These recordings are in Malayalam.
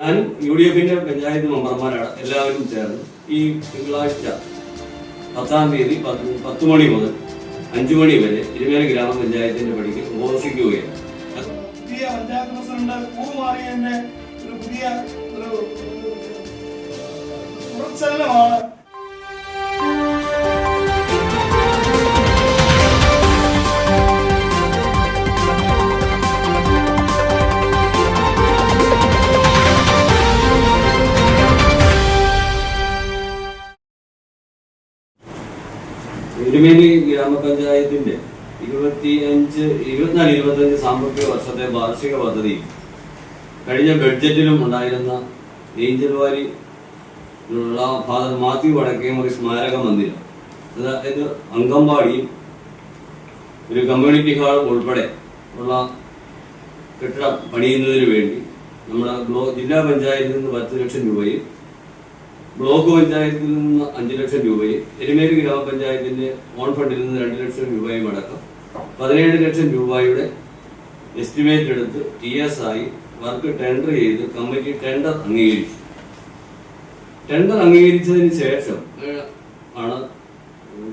ഞാനും യു ഡി എഫിന്റെ പഞ്ചായത്ത് മെമ്പർമാരാണ് എല്ലാവരും ചേർന്ന് ഈ തിങ്കളാഴ്ച പത്താം തീയതി പത്ത് പത്ത് മണി മുതൽ അഞ്ചു മണി വരെ ഇരുമേല ഗ്രാമപഞ്ചായത്തിന്റെ പടിക്ക് ഉപവസിക്കുകയാണ് പുതിയ പഞ്ചായത്ത് പ്രസിഡന്റ് ഒരു പുതിയ ഒരു ഒരു ഇരുമേലി ഗ്രാമപഞ്ചായത്തിന്റെ ഇരുപത്തി അഞ്ച് ഇരുപത്തിനാല് ഇരുപത്തഞ്ച് സാമ്പത്തിക വർഷത്തെ വാർഷിക പദ്ധതി. കഴിഞ്ഞ ബഡ്ജറ്റിലും ഉണ്ടായിരുന്ന ഏഞ്ചൽ വാലി ഉള്ള ഫാദർ മാത്യു വടക്കേമുറി സ്മാരക മന്ദിരം. അതായത് അങ്കമ്പാടിയും ഒരു കമ്മ്യൂണിറ്റി ഹാൾ ഉൾപ്പെടെ ഉള്ള കെട്ടിടം പണിയുന്നതിന് വേണ്ടി നമ്മുടെ ജില്ലാ പഞ്ചായത്തിൽ നിന്ന് പത്ത് ലക്ഷം രൂപയും ബ്ലോക്ക് പഞ്ചായത്തിൽ നിന്ന് അഞ്ച് ലക്ഷം രൂപയും എരുമേലി ഗ്രാമപഞ്ചായത്തിന്റെ ഓൺ ഫണ്ടിൽ നിന്ന് രണ്ട് ലക്ഷം രൂപയും അടക്കം പതിനേഴ് ലക്ഷം രൂപയുടെ എസ്റ്റിമേറ്റ് എടുത്ത് ടി എസ് ആയി വർക്ക് ടെൻഡർ ചെയ്ത് കമ്മിറ്റി ടെൻഡർ അംഗീകരിച്ചു. ടെൻഡർ അംഗീകരിച്ചതിന് ശേഷം ആണ്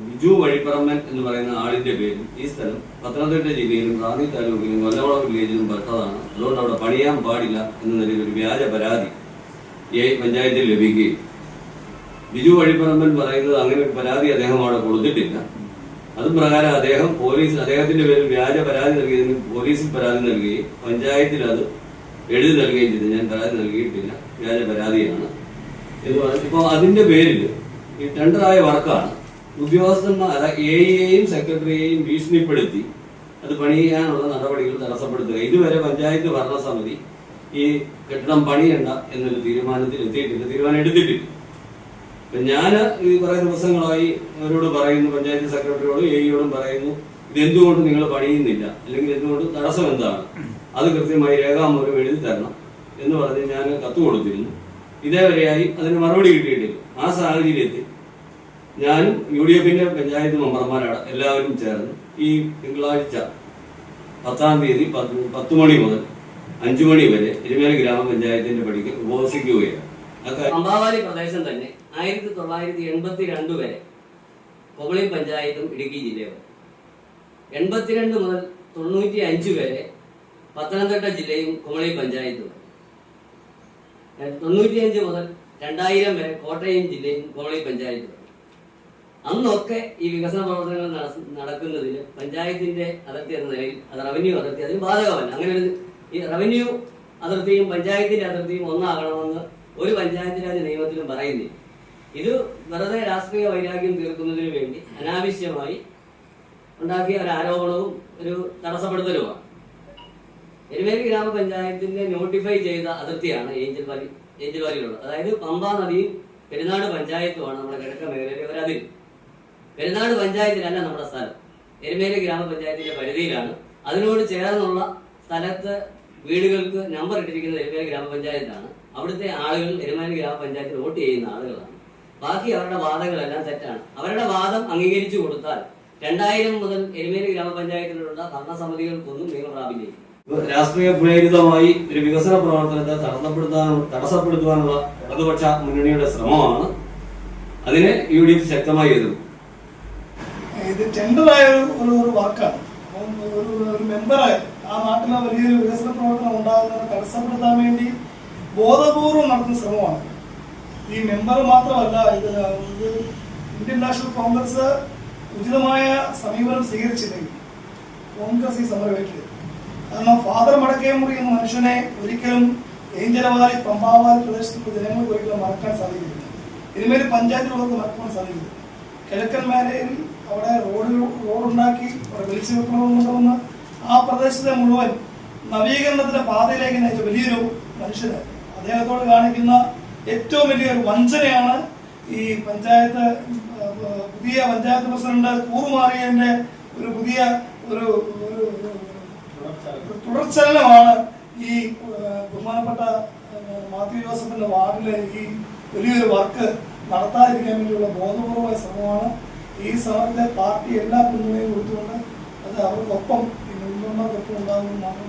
ബിജു വഴിപ്പറമ്പൻ എന്ന് പറയുന്ന ആളിന്റെ പേരിൽ ഈ സ്ഥലം പത്തനംതിട്ട ജില്ലയിലും റാന്നി താലൂക്കിലും കൊല്ലവളം വില്ലേജിലും പെട്ടതാണ്. അതുകൊണ്ട് അവിടെ പണിയാൻ പാടില്ല എന്ന നിലയിൽ ഒരു വ്യാജ പരാതി ഈ പഞ്ചായത്തിൽ ലഭിക്കുകയും ബിജു വഴിപ്പറമ്പൻ പറയുന്നത് അങ്ങനെ ഒരു പരാതി അദ്ദേഹം അവിടെ കൊടുത്തിട്ടില്ല. അതും പ്രകാരം അദ്ദേഹം പോലീസ് അദ്ദേഹത്തിന്റെ പേരിൽ വ്യാജ പരാതി നൽകിയതിന് പോലീസിൽ പരാതി നൽകുകയും പഞ്ചായത്തിൽ അത് എഴുതി നൽകുകയും ചെയ്തു. ഞാൻ പരാതി നൽകിയിട്ടില്ല. വ്യാജ പരാതിയാണ് എന്ന് പറഞ്ഞു. ഇപ്പോൾ അതിന്റെ പേരിൽ ഈ ടെൻഡറായ വർക്കാണ് ഉദ്യോഗസ്ഥന്മാർ എയെയും സെക്രട്ടറിയെയും ഭീഷണിപ്പെടുത്തി അത് പണിയാനുള്ള നടപടികൾ തടസ്സപ്പെടുത്തുക. ഇതുവരെ പഞ്ചായത്ത് ഭരണസമിതി ഈ കെട്ടിടം പണിയണ്ട എന്നൊരു തീരുമാനത്തിൽ എത്തിയിട്ടില്ല തീരുമാനം എടുത്തിട്ടില്ല. ഞാൻ ഈ കുറെ ദിവസങ്ങളായി അവരോട് പറയുന്നു പഞ്ചായത്ത് സെക്രട്ടറിയോടും എയോടും പറയുന്നു ഇതെന്തുകൊണ്ട് നിങ്ങൾ പണിയുന്നില്ല? അല്ലെങ്കിൽ എന്തുകൊണ്ട് തടസ്സം എന്താണ്? അത് കൃത്യമായി രേഖാമൂലം എഴുതി തരണം എന്ന് പറഞ്ഞ് ഞാൻ കത്ത് കൊടുത്തിരുന്നു. ഇതേവരെയായി അതിന് മറുപടി കിട്ടിയിട്ടില്ല. ആ സാഹചര്യത്തിൽ ഞാനും യു ഡി എഫിന്റെ പഞ്ചായത്ത് മെമ്പർമാരാണ് എല്ലാവരും ചേർന്ന് ഈ തിങ്കളാഴ്ച പത്താം തീയതി പത്ത് മണി മുതൽ അഞ്ചു മണി വരെ എരുമേല ഗ്രാമപഞ്ചായത്തിന്റെ പടിക്ക് ഉപവസിക്കുകയാണ്. അമ്പാവാലി പ്രദേശം തന്നെ ആയിരത്തി തൊള്ളായിരത്തി എൺപത്തി രണ്ട് വരെ കൊമളി പഞ്ചായത്തും ഇടുക്കി ജില്ലയും. എൺപത്തിരണ്ട് മുതൽ തൊണ്ണൂറ്റി അഞ്ച് വരെ പത്തനംതിട്ട ജില്ലയും കുമളി പഞ്ചായത്തും. തൊണ്ണൂറ്റിയഞ്ച് മുതൽ രണ്ടായിരം വരെ കോട്ടയം ജില്ലയും കുമളി പഞ്ചായത്തും. അന്നൊക്കെ ഈ വികസന പ്രവർത്തനങ്ങൾ നട- നടക്കുന്നതിന് പഞ്ചായത്തിന്റെ അതിർത്തി എന്ന നിലയിൽ അത് റവന്യൂ അതിർത്തി അതിന് ബാധകമല്ല. അങ്ങനെ ഒരു ഈ റവന്യൂ അതിർത്തിയും പഞ്ചായത്തിന്റെ അതിർത്തിയും ഒന്നാകണമെന്ന് ഒരു പഞ്ചായത്ത് രാജ് നിയമത്തിലും പറയുന്നില്ല. ഇത് വെറുതെ രാഷ്ട്രീയ വൈരാഗ്യം തീർക്കുന്നതിന് വേണ്ടി അനാവശ്യമായി ഉണ്ടാക്കിയ ഒരു ആരോപണവും ഒരു തടസ്സപ്പെടുത്തലുമാണ്. എരുമേലി ഗ്രാമപഞ്ചായത്തിന്റെ നോട്ടിഫൈ ചെയ്ത അതിർത്തിയാണ് ഏഞ്ചൽ വാലി ഏഞ്ചൽ വാലിയിലുള്ളത് അതായത് പമ്പാ നദിയും പെരുന്നാട് പഞ്ചായത്തുമാണ് നമ്മുടെ കിഴക്കൻ മേഖലയിലെ ഒരു അതിൽ പെരുന്നാട് പഞ്ചായത്തിലല്ല നമ്മുടെ സ്ഥലം. എരുമേലി ഗ്രാമപഞ്ചായത്തിന്റെ പരിധിയിലാണ്. അതിനോട് ചേർന്നുള്ള സ്ഥലത്ത് വീടുകൾക്ക് നമ്പർ ഇട്ടിരിക്കുന്നത് എരുമേലി ഗ്രാമപഞ്ചായത്താണ്. അവിടുത്തെ ആളുകൾ എരുമേലി ഗ്രാമപഞ്ചായത്തിൽ വോട്ട് ചെയ്യുന്ന ആളുകളാണ്. ബാക്കി അവരുടെ വാദങ്ങളെല്ലാം തെറ്റാണ്. അവരുടെ വാദം അംഗീകരിച്ചു കൊടുത്താൽ രണ്ടായിരം മുതൽ എരുമേലി ഗ്രാമപഞ്ചായത്തിലുള്ള ഭരണസമിതികൾക്കൊന്നും നിയമം പ്രാപിക്കും രാഷ്ട്രീയ പ്രേരിതമായി ഒരു വികസന പ്രവർത്തനത്തെ തടസ്സപ്പെടുത്താൻ തടസ്സപ്പെടുത്തുവാനുള്ള ഇടതുപക്ഷ മുന്നണിയുടെ ശ്രമമാണ് അതിനെ യു ഡി എഫ് ശക്തമായി എതിർക്കും ഇത് ടെൻഡറായ ഒരു ഒരു ഒരു മെമ്പറായി ആ നാട്ടിലെ വലിയൊരു വികസന പ്രവർത്തനം ഉണ്ടാകുന്നത് തടസ്സപ്പെടുത്താൻ വേണ്ടി ബോധപൂർവം നടത്തുന്ന ശ്രമമാണ്. ഈ മെമ്പർ മാത്രമല്ല ഇത് ഇന്ത്യൻ നാഷണൽ കോൺഗ്രസ് ഉചിതമായ സമീപനം സ്വീകരിച്ചില്ലെങ്കിൽ കോൺഗ്രസ് ഈ സമരം ഏറ്റില്ല കാരണം ഫാദർ മടക്കേമുറി എന്ന മനുഷ്യനെ ഒരിക്കലും ഏഞ്ചലവാലി പമ്പാവാലി പ്രദേശത്തുള്ള ജനങ്ങൾക്ക് ഒരിക്കലും മറക്കാൻ സാധിക്കില്ല. ഇനിമേൽ പഞ്ചായത്തിലുള്ളവർക്ക് മറക്കാൻ സാധിക്കില്ല. കിഴക്കൻ മേഖലയിൽ അവിടെ റോഡ് റോഡുണ്ടാക്കി അവിടെ വെളിച്ചു വെക്കണമെന്നുണ്ടാവുന്ന ആ പ്രദേശത്തെ മുഴുവൻ നവീകരണത്തിന്റെ പാതയിലേക്ക് നയിച്ച വലിയൊരു മനുഷ്യന് അദ്ദേഹത്തോട് കാണിക്കുന്ന ഏറ്റവും വലിയൊരു വഞ്ചനയാണ് ഈ പഞ്ചായത്ത് പുതിയ പഞ്ചായത്ത് പ്രസിഡന്റ് കൂറുമാറിയതിന്റെ ഒരു പുതിയ ഒരു തുടർച്ചലനമാണ് ഈ ബഹുമാനപ്പെട്ട മാത്യു ജോസഫിന്റെ വാർഡിലെ ഈ വലിയൊരു വർക്ക് നടത്താതിരിക്കാൻ വേണ്ടിയുള്ള ബോധപൂർവമായ ശ്രമമാണ് ഈ സമയത്തെ പാർട്ടി എല്ലാ പിന്തുണയും കൊടുത്തുകൊണ്ട് അത് അവർക്കൊപ്പം ഈ മുൻഗണനക്കൊപ്പം ഉണ്ടാകുമെന്ന് മാത്രം